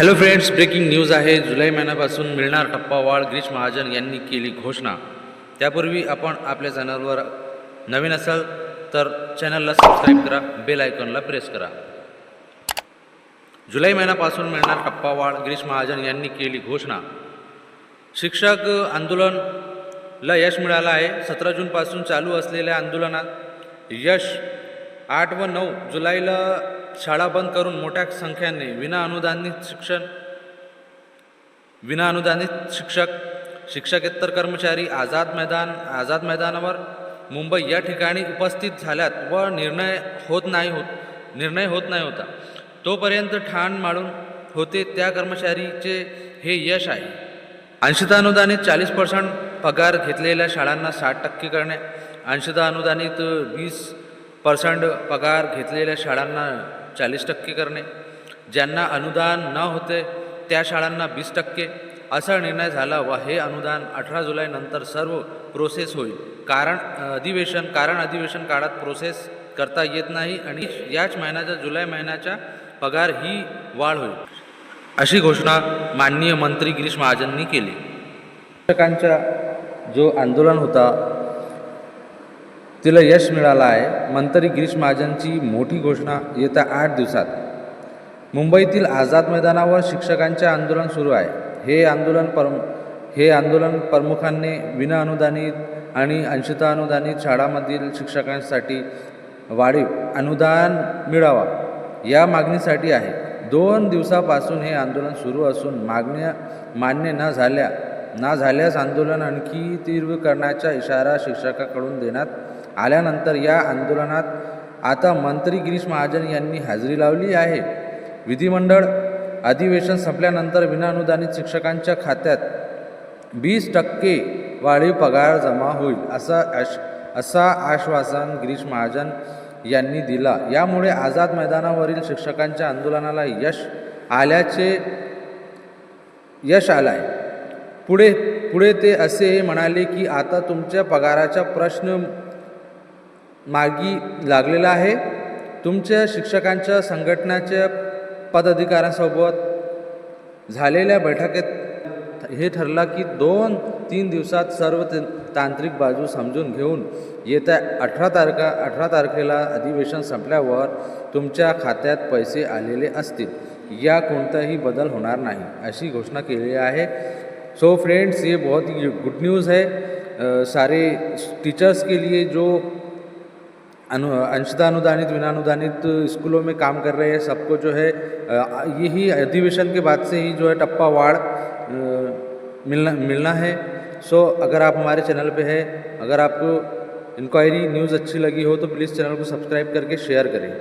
Hello friends breaking news आहे. जुलै महिन्यापासून मिळणार टप्पावाढ गिरीश महाजन यांनी केली घोषणा. त्यापूर्वी आपण आपल्या चॅनलवर नवीन असाल तर चॅनलला सबस्क्राईब करा बेल आयकॉनला प्रेस करा. जुलै महिन्यापासून मिळणार टप्पावाढ गिरीश महाजन यांनी केली घोषणा. शिक्षक आंदोलनला यश मिळालं आहे. सतरा जूनपासून चालू असलेल्या आंदोलनात यश आठ व नऊ जुलैला शाळा बंद करून मोठ्या संख्येने विना अनुदानित शिक्षण विना अनुदानित शिक्षक शिक्षकेतर कर्मचारी आझाद मैदान आझाद मैदानावर मुंबई या ठिकाणी उपस्थित झाल्यात व निर्णय होत नाही होत निर्णय होत नाही होता. तोपर्यंत ठाण माळून होते त्या कर्मचारीचे हे यश आहे. अंशतः अनुदानित चाळीस पर्सेंट पगार घेतलेल्या शाळांना साठ टक्के करणे अंशतः अनुदानित वीस पर्सेंट पगार घेतलेल्या शाळांना चाळीस टक्के करणे. ज्यांना अनुदान न होते त्या शाळांना वीस टक्के. असा निर्णय झाला व हे अनुदान अठरा जुलैनंतर सर्व प्रोसेस होईल. कारण अधिवेशन कारण अधिवेशन काळात प्रोसेस करता येत नाही आणि याच महिन्याच्या जुलै महिन्याच्या पगार ही वाढ होईल. अशी घोषणा माननीय मंत्री गिरीश महाजननी केली. शिक्षकांचा जो आंदोलन होता तिला यश मिळालं आहे मंत्री गिरीश महाजनची मोठी घोषणा येत्या आठ दिवसात. मुंबईतील आझाद मैदानावर शिक्षकांचे आंदोलन सुरू आहे. हे आंदोलन पर हे आंदोलन प्रमुखांनी विना अनुदानित आणि अंशता अनुदानित शाळांमधील शिक्षकांसाठी वाढीव अनुदान मिळावा या मागणीसाठी आहे. दोन दिवसापासून हे आंदोलन सुरू असून मागण्या मान्य न झाल्या ना झाल्यास आंदोलन आणखी तीव्र करण्याचा इशारा शिक्षकाकडून देण्यात आल्यानंतर या आंदोलनात आता मंत्री गिरीश महाजन यांनी हजेरी लावली आहे. विधिमंडळ अधिवेशन संपल्यानंतर विनाअनुदानित शिक्षकांच्या खात्यात वीस टक्के वाढीव पगार जमा होईल असा आश असा आश्वासन गिरीश महाजन यांनी दिला. यामुळे आझाद मैदानावरील शिक्षकांच्या आंदोलनाला यश आल्याचे यश आलं आहे पुढे पुढे ते असे म्हणाले की आता तुमच्या पगाराचा प्रश्न मार्गी लागलेला आहे. तुमच्या शिक्षकांच्या संघटनाच्या पदाधिकाऱ्यांसोबत झालेल्या बैठकीत हे ठरलं की दोन तीन दिवसात सर्व तांत्रिक बाजू समजून घेऊन येत्या अठरा तारखा अठरा तारखेला अधिवेशन संपल्यावर तुमच्या खात्यात पैसे आलेले असतील. या कोणताही बदल होणार नाही अशी घोषणा केली आहे. सो फ्रेंड्स ये बहुत गुड न्यूज़ है. सारे टीचर्स के लिए जो अनु, अंशदानुदानित, विनानुदानित स्कूलों में काम कर रहे हैं, सबको जो है यही अधिवेशन के बाद से ही जो है टप्पा वाड़ मिलना मिलना है। सो अगर आप हमारे चैनल पे है, अगर आपको इंक्वायरी न्यूज़ अच्छी लगी हो तो प्लीज़ चैनल को सब्सक्राइब करके शेयर करें।